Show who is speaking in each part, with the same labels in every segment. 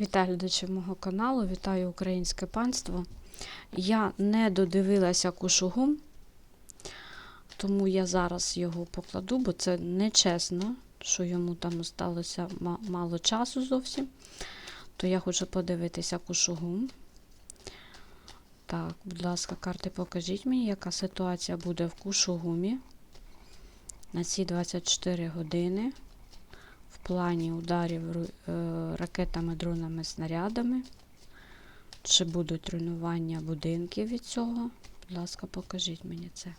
Speaker 1: Вітаю глядачів мого каналу, вітаю українське панство. Я не додивилася кушугум, тому я зараз його покладу, бо це нечесно, що йому там осталося ма- мало часу зовсім. То я хочу подивитися кушугум. Так, будь ласка, карти, покажіть мені, яка ситуація буде в кушугумі на ці 24 години плані ударів е, ракетами, дронами, снарядами. Чи будуть руйнування будинків від цього? Будь ласка, покажіть мені це.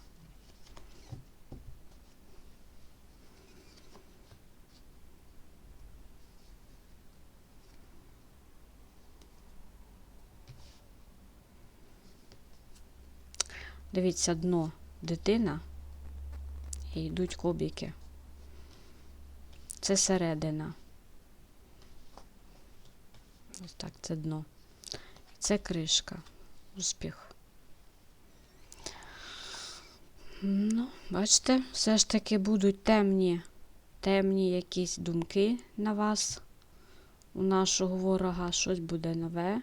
Speaker 1: Дивіться, дно дитина і йдуть кобіки. Це середина. Ось так, це дно. Це кришка. Успіх. Ну, бачите, все ж таки будуть темні, темні якісь думки на вас, у нашого ворога. Щось буде нове.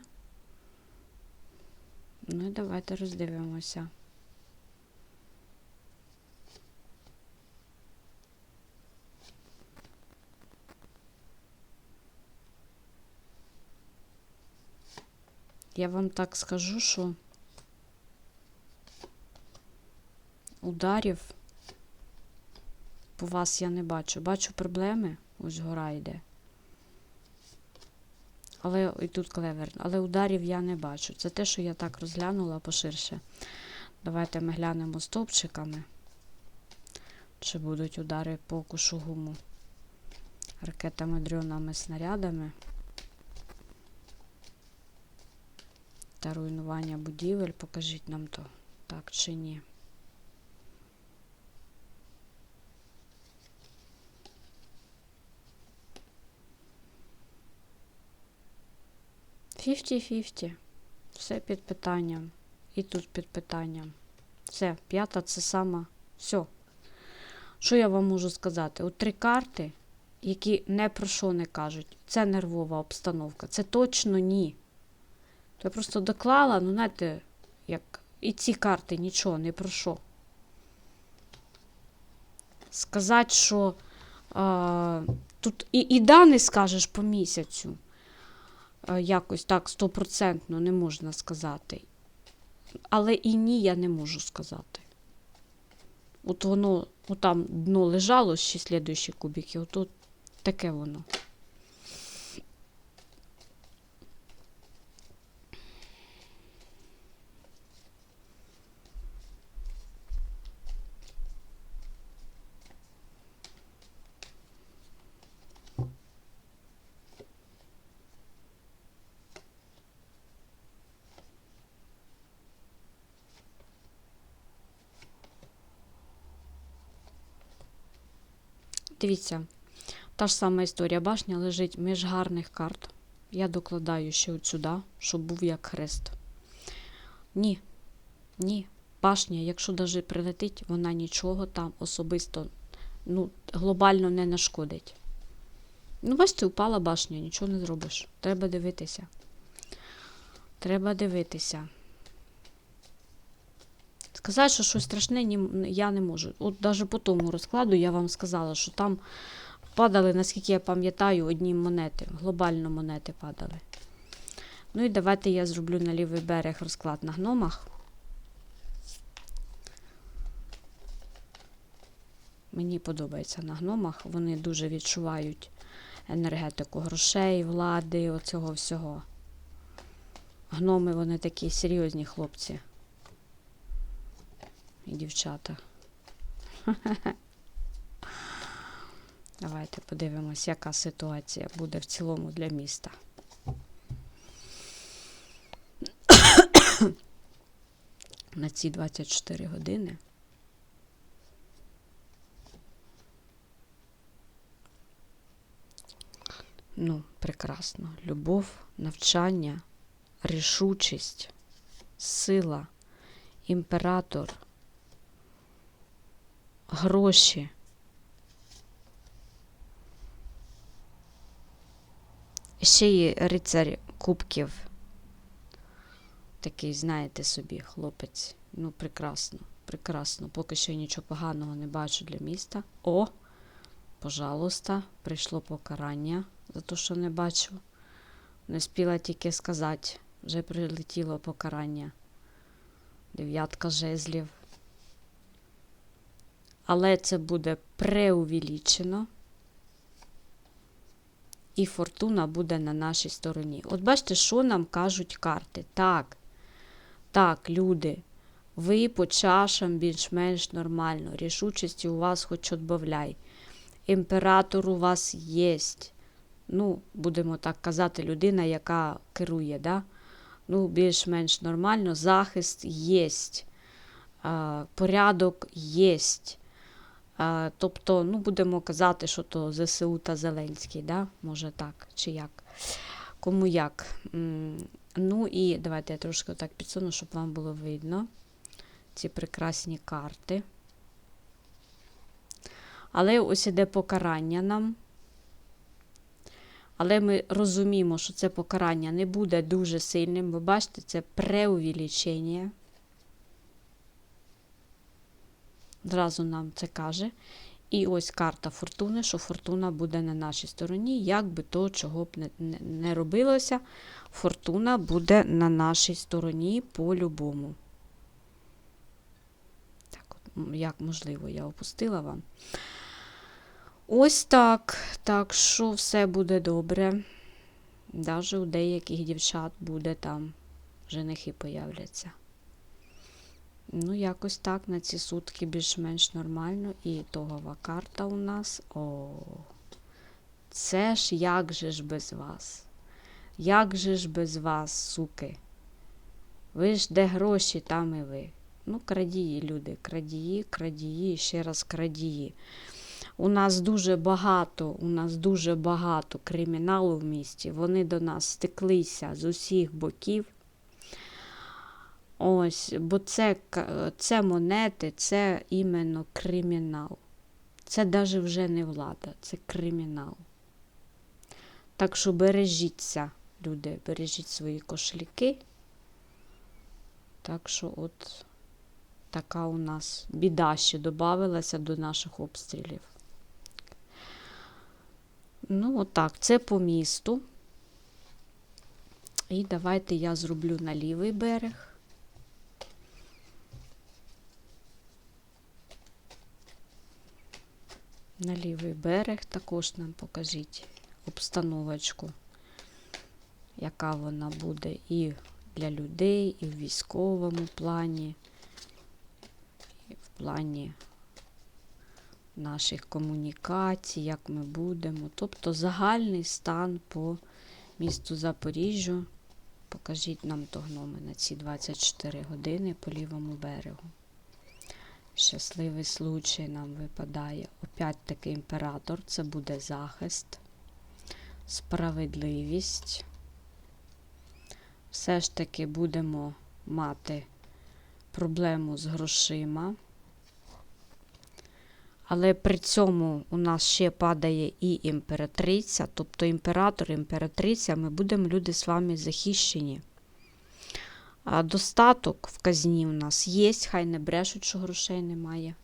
Speaker 1: Ну і давайте роздивимося. Я вам так скажу, що ударів по вас я не бачу. Бачу проблеми, ось гора йде. Але і тут клевер. Але ударів я не бачу. Це те, що я так розглянула поширше. Давайте ми глянемо стовпчиками. Чи будуть удари по кушугуму ракетами, дронами, снарядами. Та руйнування будівель. Покажіть нам то, так чи ні. Фіфті-фіфті. Все під питанням. І тут під питанням. Все, п'ята це сама. Все. Що я вам можу сказати? От три карти, які не про що не кажуть. Це нервова обстановка. Це точно ні. То я просто доклала, ну, знаєте, як і ці карти нічого, не про що. Сказати, що а, тут і, і да не скажеш по місяцю. А, якось так стопроцентно не можна сказати. Але і ні, я не можу сказати. От воно, от там дно лежало ще слідуючі кубики, от таке воно. Дивіться, та ж сама історія. Башня лежить між гарних карт. Я докладаю ще от сюди, щоб був як хрест. Ні, ні. Башня, якщо навіть прилетить, вона нічого там особисто ну, глобально не нашкодить. Ну, бачите, упала башня, нічого не зробиш. Треба дивитися. Треба дивитися. Сказати, що щось страшне ні, я не можу. От навіть по тому розкладу я вам сказала, що там падали, наскільки я пам'ятаю, одні монети. Глобально монети падали. Ну і давайте я зроблю на лівий берег розклад на гномах. Мені подобається на гномах. Вони дуже відчувають енергетику грошей, влади, оцього всього. Гноми вони такі серйозні хлопці і дівчата. Давайте подивимось, яка ситуація буде в цілому для міста. На ці 24 години. Ну, прекрасно. Любов, навчання, рішучість, сила, імператор гроші. ще й рицарь кубків. Такий, знаєте собі, хлопець. Ну, прекрасно, прекрасно. Поки що нічого поганого не бачу для міста. О! Пожалуйста, прийшло покарання за те, що не бачу. Не спіла тільки сказати. Вже прилетіло покарання. Дев'ятка жезлів. Але це буде преувеличено. І фортуна буде на нашій стороні. От бачите, що нам кажуть карти. Так, так, люди, ви по чашам більш-менш нормально. Рішучості у вас хоч отбавляй. Імператор у вас є. Ну, будемо так казати, людина, яка керує, да? ну, більш-менш нормально. Захист є. Порядок є. Тобто, ну, будемо казати, що то ЗСУ та Зеленський, да? може так, чи як. Кому як. Ну і давайте я трошки так підсуну, щоб вам було видно ці прекрасні карти. Але ось іде покарання нам. Але ми розуміємо, що це покарання не буде дуже сильним. Ви бачите, це преувеличення. Зразу нам це каже. І ось карта фортуни, що фортуна буде на нашій стороні. Як би то, чого б не, не, не робилося, фортуна буде на нашій стороні по-любому. Так, як можливо, я опустила вам. Ось так. Так що все буде добре. Навіть у деяких дівчат буде там женихи появляться. Ну, якось так на ці сутки більш-менш нормально. І ітогова карта у нас. О, це ж як же ж без вас? Як же ж без вас, суки? Ви ж де гроші, там і ви. Ну, крадії, люди, крадії, крадії, ще раз крадії. У нас дуже багато, у нас дуже багато криміналу в місті. Вони до нас стеклися з усіх боків. Ось, бо це, це монети, це іменно кримінал. Це навіть вже не влада, це кримінал. Так що бережіться, люди, бережіть свої кошельки. Так що от така у нас біда ще додавалася до наших обстрілів. Ну, отак, це по місту. І давайте я зроблю на лівий берег. На лівий берег також нам покажіть обстановочку, яка вона буде і для людей, і в військовому плані, і в плані наших комунікацій, як ми будемо. Тобто загальний стан по місту Запоріжжю. Покажіть нам то гноми на ці 24 години по лівому берегу. Щасливий случай нам випадає. Опять таки імператор, це буде захист, справедливість. Все ж таки будемо мати проблему з грошима. Але при цьому у нас ще падає і імператриця, тобто імператор, імператриця, ми будемо люди з вами захищені. Достаток в казні у нас є, хай не брешуть, що грошей немає.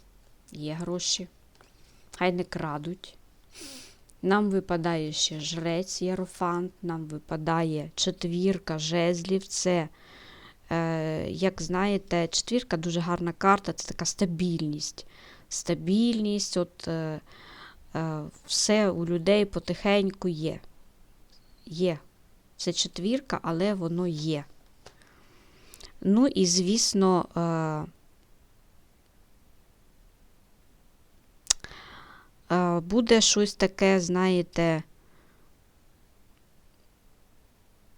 Speaker 1: Є гроші. Хай не крадуть. Нам випадає ще жрець Єрофант, нам випадає четвірка жезлів. Це, е, як знаєте, четвірка дуже гарна карта, це така стабільність. Стабільність, от е, е, все у людей потихеньку є. Є. Це четвірка, але воно є. Ну і, звісно, е, е, буде щось таке, знаєте,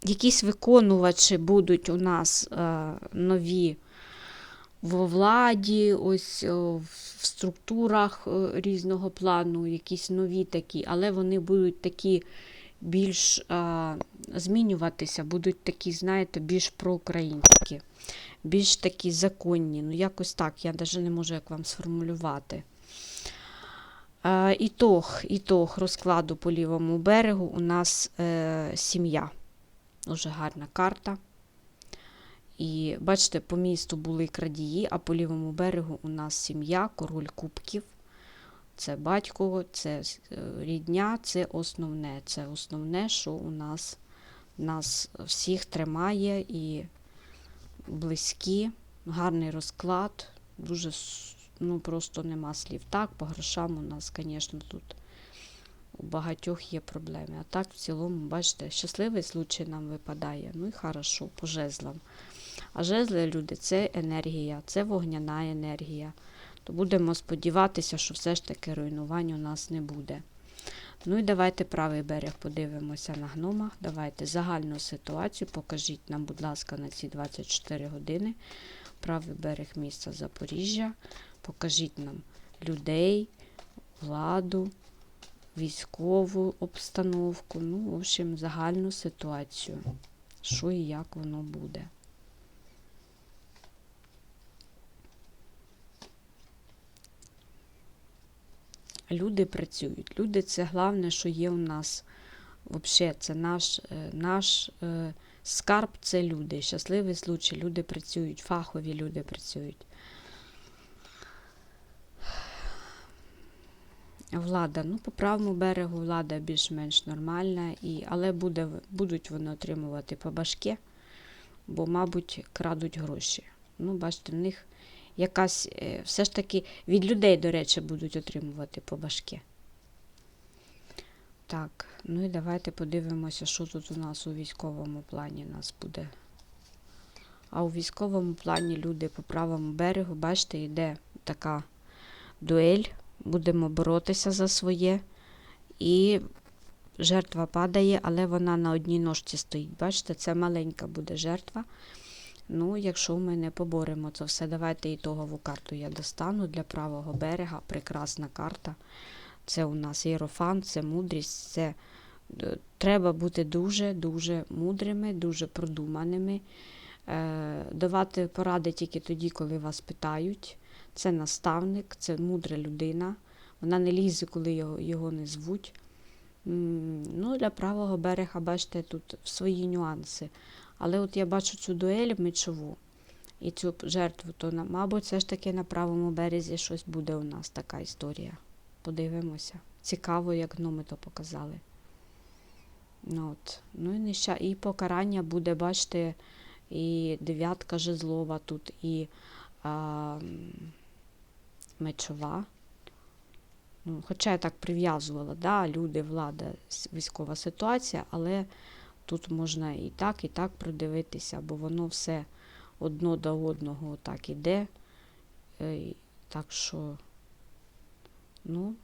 Speaker 1: якісь виконувачі будуть у нас е, нові в владі, ось в структурах різного плану, якісь нові такі, але вони будуть такі більш а, змінюватися, будуть такі, знаєте, більш проукраїнські, більш такі законні. Ну, якось так, я навіть не можу як вам сформулювати. Е, ітог, ітог розкладу по лівому берегу у нас е, сім'я. Дуже гарна карта. І бачите, по місту були крадії, а по лівому берегу у нас сім'я, король кубків. Це батько, це е, рідня, це основне. Це основне, що у нас нас всіх тримає і близькі, гарний розклад, дуже ну, просто нема слів. Так, по грошам у нас, звісно, тут у багатьох є проблеми. А так, в цілому, бачите, щасливий случай нам випадає. Ну і хорошо, по жезлам. А жезли, люди, це енергія, це вогняна енергія. То будемо сподіватися, що все ж таки руйнувань у нас не буде. Ну і давайте правий берег подивимося на гномах. Давайте загальну ситуацію. Покажіть нам, будь ласка, на ці 24 години. Правий берег міста Запоріжжя. Покажіть нам людей, владу, військову обстановку. Ну, в общем, загальну ситуацію. Що і як воно буде. Люди працюють. Люди це головне, що є у нас. Взагалі, це наш, е, наш е, скарб це люди. Щасливий случай. Люди працюють, фахові люди працюють. Влада, ну, по правому берегу влада більш-менш нормальна, і, але буде, будуть вони отримувати по башке, бо, мабуть, крадуть гроші. Ну, бачите, в них якась е, все ж таки від людей, до речі, будуть отримувати по башке. Так, ну і давайте подивимося, що тут у нас у військовому плані нас буде. А у військовому плані люди по правому берегу, бачите, йде така дуель. Будемо боротися за своє. І жертва падає, але вона на одній ножці стоїть. Бачите, це маленька буде жертва. Ну, якщо ми не поборемо це все, давайте ітогову карту я достану для правого берега. Прекрасна карта. Це у нас єрофан, це мудрість, це е, треба бути дуже-дуже мудрими, дуже продуманими. Е, давати поради тільки тоді, коли вас питають. Це наставник, це мудра людина. Вона не лізе, коли його, його не звуть. Ну, для правого берега, бачите, тут свої нюанси. Але от я бачу цю дуель мечову і цю жертву, то, мабуть, все ж таки на правому березі щось буде у нас така історія. Подивимося. Цікаво, як гноми то показали. Ну, от. ну і, неща... і покарання буде, бачите, і дев'ятка жезлова тут, і а, мечова. Ну, хоча я так прив'язувала, да, люди, влада, військова ситуація, але тут можна і так, і так продивитися, бо воно все одно до одного так іде. Е, Так що, ну,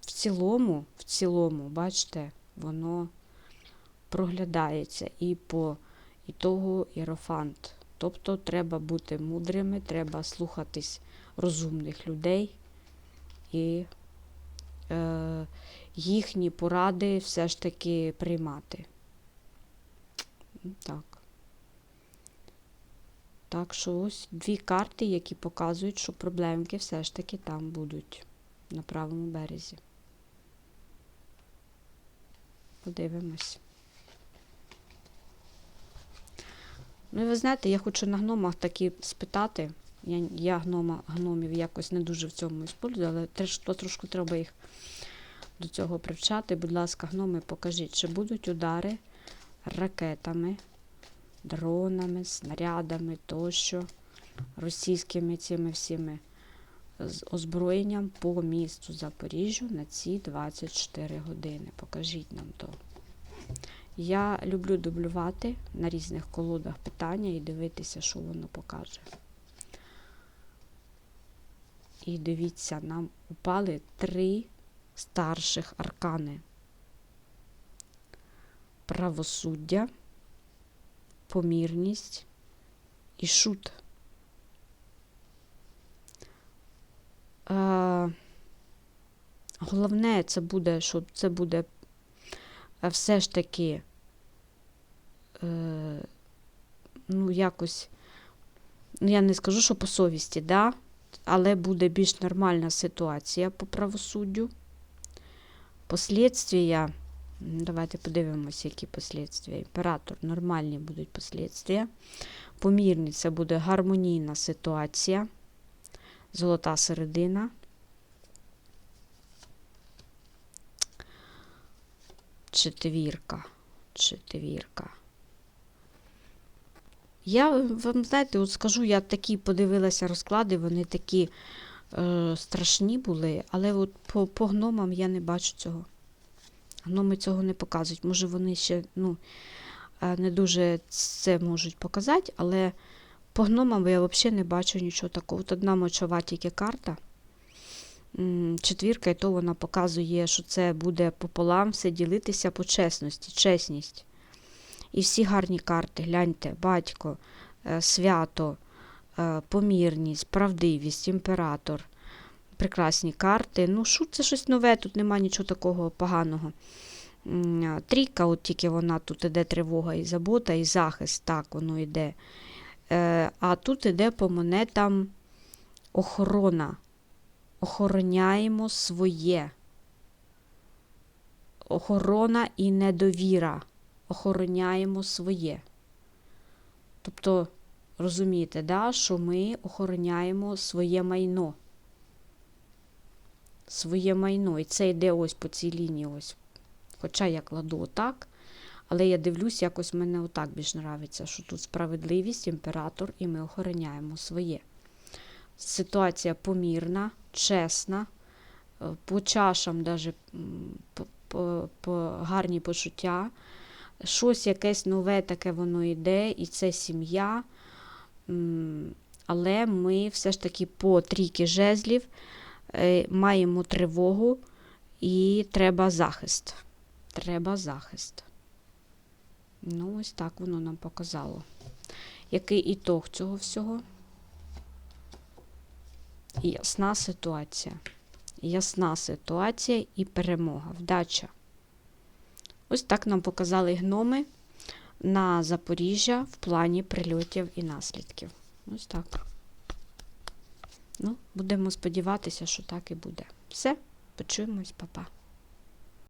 Speaker 1: в цілому, в цілому, бачите, воно проглядається і по ітогу іерофант. Тобто треба бути мудрими, треба слухатись розумних людей і е, їхні поради все ж таки приймати. Так. Так що ось дві карти, які показують, що проблемки все ж таки там будуть на правому березі. Подивимось. Ну і ви знаєте, я хочу на гномах такі спитати. Я, я гнома, гномів якось не дуже в цьому іспользую, але теж то трошки треба їх до цього привчати. Будь ласка, гноми, покажіть, чи будуть удари ракетами, дронами, снарядами тощо, російськими цими всіми з озброєнням по місту Запоріжжю на ці 24 години. Покажіть нам то. Я люблю дублювати на різних колодах питання і дивитися, що воно покаже. І дивіться, нам упали три старших аркани. Правосуддя, помірність і шут. Е, головне, це буде, що це буде е, все ж таки е, ну, якось, ну, я не скажу, що по совісті, да? але буде більш нормальна ситуація по правосуддю. Послідствія. Давайте подивимося, які послідствія. Імператор, нормальні будуть послідствія. Помірні це буде гармонійна ситуація. Золота середина. Четвірка. Четвірка. Я вам знаєте, от скажу, я такі подивилася розклади, вони такі е, страшні були, але от по, по гномам я не бачу цього. Гноми цього не показують. Може, вони ще ну, е, не дуже це можуть показати, але по гномам я взагалі не бачу нічого такого. От одна мочова тільки карта. Четвірка, і то вона показує, що це буде пополам все ділитися по чесності, чесність. І всі гарні карти, гляньте, батько, е, свято, е, помірність, правдивість, імператор. Прекрасні карти. Ну, що це щось нове, тут нема нічого такого поганого. Трійка, от тільки вона тут іде тривога і забота, і захист, так воно йде. Е, А тут іде по монетам охорона. Охороняємо своє. Охорона і недовіра. Охороняємо своє. Тобто, розумієте, да, що ми охороняємо своє майно. Своє майно. І це йде ось по цій лінії. ось. Хоча я кладу отак, але я дивлюсь, якось мене отак більш нравиться, що тут справедливість, імператор, і ми охороняємо своє. Ситуація помірна, чесна, е, по чашам по гарні почуття. Щось якесь нове таке воно йде, і це сім'я. Але ми все ж таки по трійки жезлів маємо тривогу і треба захист. Треба захист. Ну, ось так воно нам показало. Який ітог цього всього? Ясна ситуація. Ясна ситуація і перемога. Вдача. Ось так нам показали гноми на Запоріжжя в плані прильотів і наслідків. Ось так. Ну, будемо сподіватися, що так і буде. Все, почуємось, па-па.